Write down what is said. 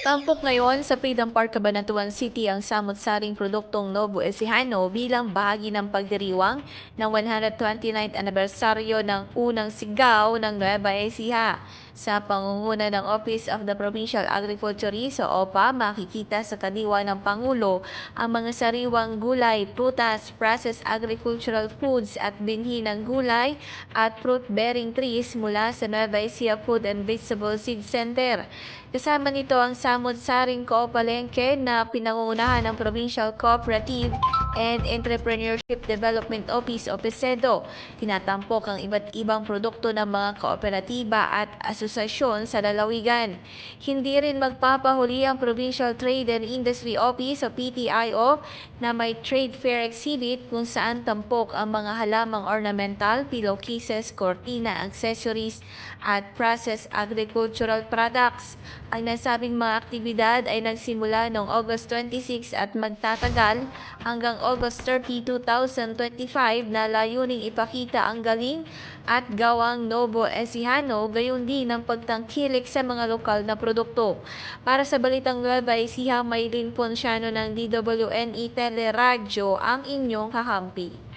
Tampok ngayon sa Freedom Park, Cabanatuan City ang samot-saring produktong Novo Ecijano bilang bahagi ng pagdiriwang ng 129th anibersaryo ng unang sigaw ng Nueva Ecija. Sa pangunguna ng Office of the Provincial Agriculturist o OPA, makikita sa kadiwa ng Pangulo ang mga sariwang gulay, prutas, processed agricultural foods at binhi ng gulay at fruit-bearing trees mula sa Nueva Ecija Food and Vegetable Seed Center. Kasama nito ang samot-saring koopalengke na pinangungunahan ng Provincial Cooperative and Entrepreneurship Development Office o PESEDO. Tinatampok ang iba't ibang produkto ng mga kooperatiba at asosasyon sa lalawigan. Hindi rin magpapahuli ang Provincial Trade and Industry Office o PTIO na may trade fair exhibit kung saan tampok ang mga halamang ornamental, pillowcases, cortina, accessories at processed agricultural products. Ang nasabing mga aktibidad ay nagsimula noong August 26 at magtatagal hanggang August 30, 2025 na layuning ipakita ang galing at gawang Novo Ecijano gayon din ang pagtangkilik sa mga lokal na produkto. Para sa Balitang Nueva Ecija, Maylin Ponciano ng DWNE Teleradyo ang inyong kakampi.